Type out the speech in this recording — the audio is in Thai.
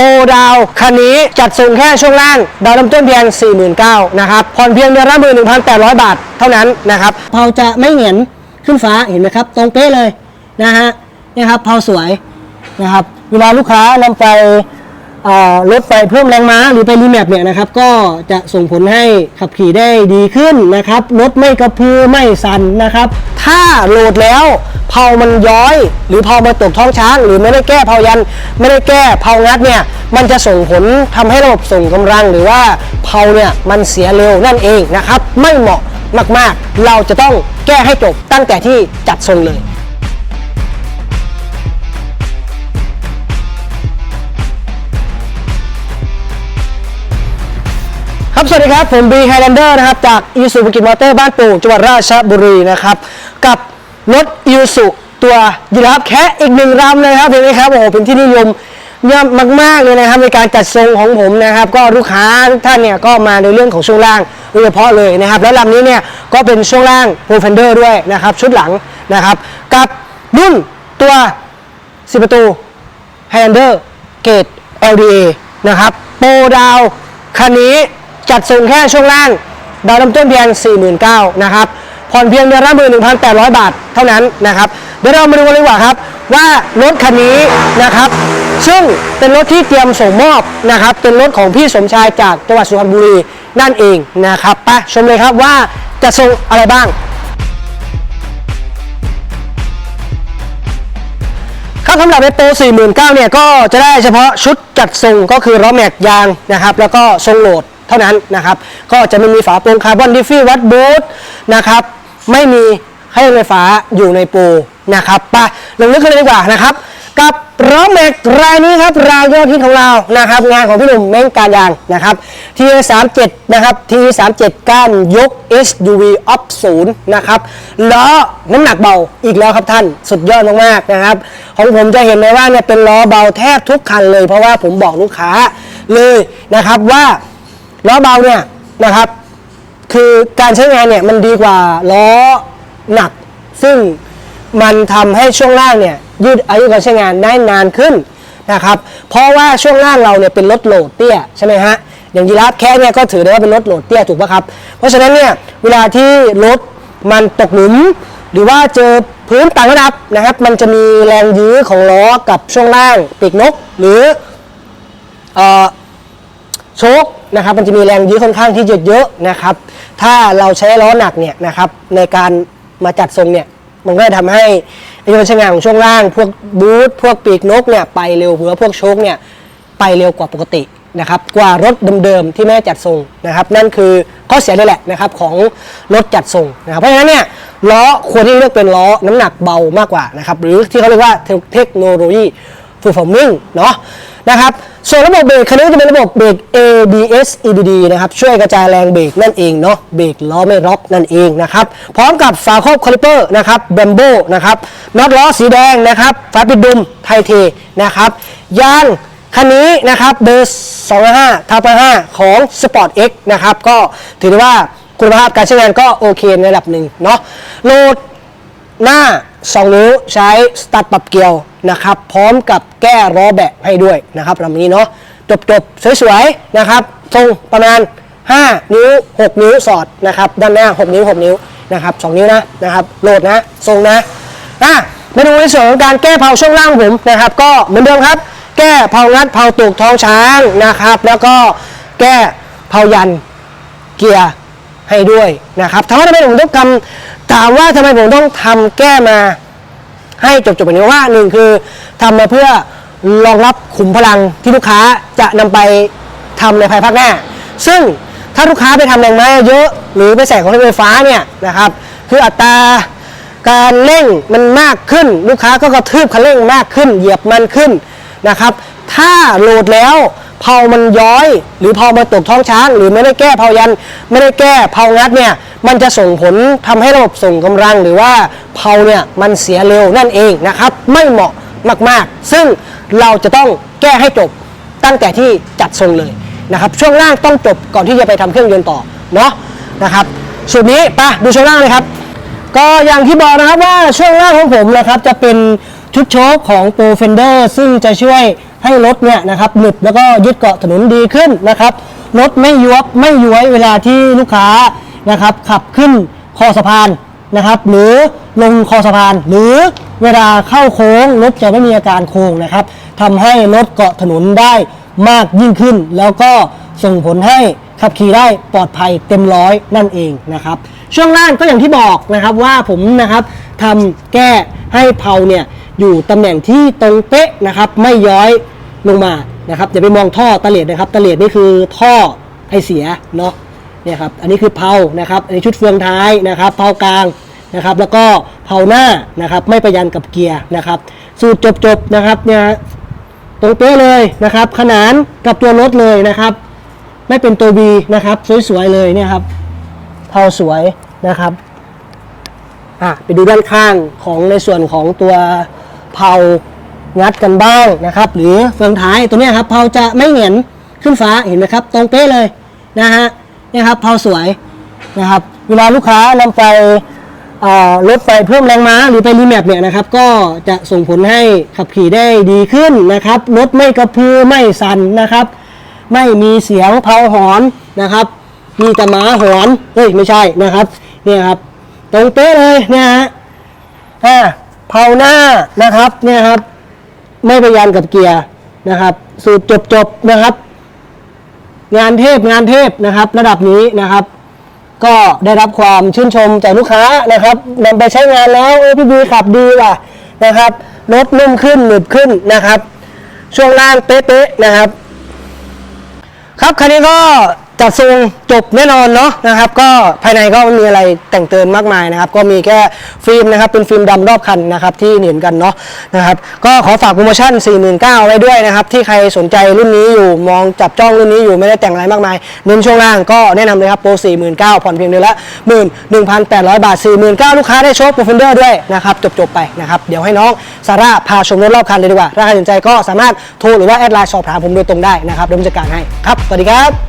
โปรดาวคันนี้จัดส่งแค่ช่วงล่าง ดาวน้ำต้นเพียง 49,000นะครับผ่อนเพียงเดือนละ11,800 บาทเท่านั้นนะครับเผาจะไม่เหงียนขึ้นฟ้าเห็นไหมครับ ตรงเป๊ะเลยนะฮะนี่ครับเผาสวยนะครับเวลาลูกค้านำไป รถไปเพิ่มแรงม้าหรือไปรีแมปเนี่ยนะครับก็จะส่งผลให้ขับขี่ได้ดีขึ้นนะครับรถไม่กระพือไม่สั่นนะครับ ถ้าโหลดแล้วเผามันย้อย หรือเผามาตกท้องช้าง หรือไม่ได้แก้เผายัน ไม่ได้แก้เผางัดเนี่ยมันจะส่งผลทำให้ระบบส่งกำลัง หรือว่าเผาเนี่ยมันเสียเร็วนั่นเองนะครับไม่เหมาะมากๆ เราจะต้องแก้ให้จบตั้งแต่ที่จัดทรงเลย ครับสวัสดีครับ ผมบีไฮแลนเดอร์นะครับ จากอีซูบุกิมอเตอร์บ้านโป่จังหวัดราชบุรีนะครับ กับรถอีซูตัวยีราฟแคะอีกหนึ่งลำเลยครับเห็นไหมครับโอ้โหเป็นที่นิยมเยอะมากๆเลยนะครับในการจัดทรงของผมนะครับ ก็ลูกค้าทุกท่านเนี่ยก็มาในเรื่องของช่วงล่างโดยเฉพาะเลยนะครับ แล้วลำนี้เนี่ยก็เป็นช่วงล่างโปรเฟนเดอร์ด้วยนะครับ ชุดหลังนะครับ กับรุ่นตัว 10 ประตูไฮแลนเดอร์เกรด LDA นะครับโปรดาวคันนี้ จัดส่งแค่ช่วงล่างดาวน้ำต้นเพียง 49,000นะครับผ่อนเพียงเดือนละ11,800บาทเท่านั้นนะครับเดี๋ยวเรามาดูกันเลยดีกว่าครับว่ารถคันนี้นะครับ ซึ่งเป็นรถที่เตรียมส่งมอบนะครับ เป็นรถของพี่สมชายจากจังหวัดสุพรรณบุรีนั่นเองนะครับไปชมเลยครับว่าจะส่งอะไรบ้างครับสำหรับในโป49เนี่ยก็จะได้เฉพาะชุดจัดทรงก็คือล้อแม็กยางนะครับ แล้วก็ทรงโหลด เท่านั้นนะครับ ก็จะไม่มีฝาโปรงคาร์บอนดิฟฟี่วัดบูทนะครับ ไม่มีให้ไฟฟ้าอยู่ในปรนะครับไปลงลึกกันเลยดีกว่านะครับ กับล้อแม็กรายนี้ครับรายยอดฮิตของเรานะครับ งานของพี่หนุ่มเม้งการยางนะครับ T37 นะครับ T37 ก้านยก SUV Up 0นะครับล้อน้ำหนักเบาอีกแล้วครับท่านสุดยอดมากๆนะครับ ของผมจะเห็นเลยว่าเนี่ยเป็นล้อเบาแทบทุกคันเลย เพราะว่าผมบอกลูกค้าเลยนะครับว่า ล้อเบาเนี่ยนะครับ คือการใช้งานเนี่ยมันดีกว่าล้อหนัก ซึ่งมันทำให้ช่วงล่างเนี่ยยืดอายุการใช้งานได้นานขึ้นนะครับ เพราะว่าช่วงล่างเราเนี่ยเป็นรถโหลดเตี้ยใช่ไหมฮะอย่างยีราฟแค่เนี่ยก็ถือได้ว่าเป็นรถโหลดเตี้ยถูกปะครับ เพราะฉะนั้นเนี่ยเวลาที่รถมันตกหลุม หรือว่าเจอพื้นต่างระดับนะครับ มันจะมีแรงยื้อของล้อกับช่วงล่างปีกนก หรือเออโชค นะครับมันจะมีแรงยื้อค่อนข้างที่จะเยอะนะครับ ถ้าเราใช้ล้อหนักเนี่ยนะครับในการมาจัดทรงเนี่ยมันก็จะทำให้อายุการใช้งานของช่วงล่าง พวกบูทพวกปีกนกเนี่ยไปเร็วเผื่อพวกโชคเนี่ยไปเร็วกว่าปกตินะครับกว่ารถเดิมๆที่ไม่ได้จัดทรงนะครับ นั่นคือข้อเสียเลยแหละนะครับของรถจัดทรงนะครับเพราะฉะนั้นเนี่ยล้อควรที่เลือกเป็นล้อน้ำหนักเบามากกว่านะครับหรือที่เขาเรียกว่าเทคโนโลยี performing เนาะ นะครับ ส่วนระบบเบรกคันนี้จะเป็นระบบเบรก ABS EBD นะครับ ช่วยกระจายแรงเบรกนั่นเองเนาะ เบรกล้อไม่ล็อกนั่นเองนะครับ พร้อมกับฝาครอบคอลิเปอร์นะครับแบมโบนะครับ น็อตล้อสีแดงนะครับ ฝาปิดดุมไทเทนะครับ ยางคันนี้นะครับเบอร์205ทับ5ของ Sport X นะครับ ก็ถือได้ว่าคุณภาพการใช้งานก็โอเคในระดับหนึ่งเนาะ โหลด หน้า 2 นิ้วใช้สตัดปรับเกลียวนะครับ พร้อมกับแก้ล้อแบะให้ด้วยนะครับลำนี้เนาะจบๆ สวยๆ นะครับ ทรงประมาณ 5 นิ้ว 6 นิ้วสอดนะครับ ด้านหน้า 6 นิ้ว 6 นิ้วนะครับ 2 นิ้วนะนะครับ โหลดนะ ทรงนะอะมาดูในส่วนของการแก้เผาช่วงล่างผมนะครับ ก็เหมือนเดิมครับ แก้เผางัดเผาตกท้องช้างนะครับ แล้วก็แก้เผายันเกียร์ ให้ด้วยนะครับถามว่าทำไมผมต้องทำถามว่าทำไมผมต้องทำแก้มา ให้จบๆแบบนี้ว่าหนึ่งคือทำมาเพื่อรองรับขุมพลังที่ลูกค้าจะนำไปทำในภายภาคหน้า ซึ่งถ้าลูกค้าไปทำแรงม้าเยอะ หรือไปใส่ของไฟฟ้าเนี่ยนะครับคืออัตราการเร่งมันมากขึ้น ลูกค้าก็กระทืบคันเร่งมากขึ้น เหยียบมันขึ้นนะครับ ถ้าโหลดแล้ว เพามันย้อย หรือเพามาตกท้องช้าง หรือไม่ได้แก้เพายัน ไม่ได้แก้เพางัดเนี่ยมันจะส่งผลทำให้ระบบส่งกำลังหรือว่าเพาเนี่ยมันเสียเร็วนั่นเองนะครับ ไม่เหมาะมากๆ ซึ่งเราจะต้องแก้ให้จบตั้งแต่ที่จัดทรงเลยนะครับ ช่วงล่างต้องจบก่อนที่จะไปทำเครื่องยนต์ต่อเนาะนะครับส่วนนี้ไปะดูช่วงล่างเลยครับ ก็อย่างที่บอกนะครับว่าช่วงล่างของผมนะครับจะเป็นชุดโชคของ Pro Fender ซึ่งจะช่วย ให้รถเนี่ยนะครับหนึบแล้วก็ยึดเกาะถนนดีขึ้นนะครับรถไม่ยวบไม่ย้วยเวลาที่ลูกค้านะครับขับขึ้นคอสะพานนะครับหรือลงคอสะพาน หรือเวลาเข้าโค้งรถจะไม่มีอาการโค้งนะครับทำให้รถเกาะถนนได้มากยิ่งขึ้น แล้วก็ส่งผลให้ขับขี่ได้ปลอดภัยเต็มร้อยนั่นเองนะครับช่วงล่างก็อย่างที่บอกนะครับว่าผมนะครับทำแก้ให้เพลาเนี่ย อยู่ตำแหน่งที่ตรงเป๊ะนะครับไม่ย้อยลงมานะครับอย่าไปมองท่อตะเลดนะครับตะเลดนี่คือท่อไอเสียเนาะเนี่ยครับอันนี้คือเพานะครับอันนี้ชุดเฟืองท้ายนะครับเพากลางนะครับแล้วก็เพาหน้านะครับไม่ประยันกับเกียร์นะครับสูตรจบๆนะครับเนี่ยตรงเป๊ะเลยนะครับ ขนานกับตัวรถเลยนะครับ ไม่เป็นตัว B นะครับสวยๆเลยเนี่ยครับเผาสวยนะครับอะไปดูด้านข้างของในส่วนของตัว เผางัดกันบ้างนะครับ หรือเฟืองท้ายตัวนี้ครับเผาจะไม่เหงียนขึ้นฟ้าเห็นไหมครับ ตรงเป๊ะเลยนะฮะเนี่ยครับเผาสวยนะครับ เวลาลูกค้านำไปอ่ารถไปเพิ่มแรงม้าหรือไปรีแมปเนี่ยนะครับ ก็จะส่งผลให้ขับขี่ได้ดีขึ้นนะครับรถไม่กระพือไม่สั่นนะครับ ไม่มีเสียงเผาหอนนะครับ มีแต่หมาหอนเฮ้ยไม่ใช่นะครับเนี่ยครับ ตรงเป๊ะเลยเนี่ยฮะอ่า เผาหน้านะครับเนี่ยครับ ไม่ไปยันกับเกียร์นะครับ สูตรจบๆนะครับ งานเทพงานเทพนะครับ ระดับนี้นะครับ ก็ได้รับความชื่นชมจากลูกค้านะครับนำไปใช้งานแล้วเออพี่บีขับดีว่ะนะครับรถนุ่มขึ้นหนึบขึ้นนะครับ ช่วงล่างเป๊ะๆนะครับ ครับคันนี้ก็ จัดทรงจบแน่นอนเนาะนะครับ ก็ภายในก็ม่มีอะไรแต่งเติมมากมายนะครับ ก็มีแค่ฟิล์มนะครับ เป็นฟิล์มดำรอบคันนะครับที่เห็นกันเนาะนะครับ ก็ขอฝากโปรโมชั่น 49,000ไว้ด้วยนะครับ ที่ใครสนใจรุ่นนี้อยู่มองจับจ้องรุ่นนี้อยู่ไม่ได้แต่งอะไรมากมายเน้นช่วงล่างก็แนะนำเลยครับโปร 49,000ผ่อนเพียงเดือนละ 11,800 บาท 49,000 ลูกค้าได้โชคโปรฟินเดอร์ด้วยนะครับจบๆไปนะครับเดี๋ยวให้น้องซาร่าพาชมรถรอบคันเลยดีกว่าถ้าใครสนใจก็สามารถโทรหรือว่าแอดไลน์สอบถามผมโดยตรงได้นะครับเดี๋ยวผมจัดการให้ครับสวัสดีครับ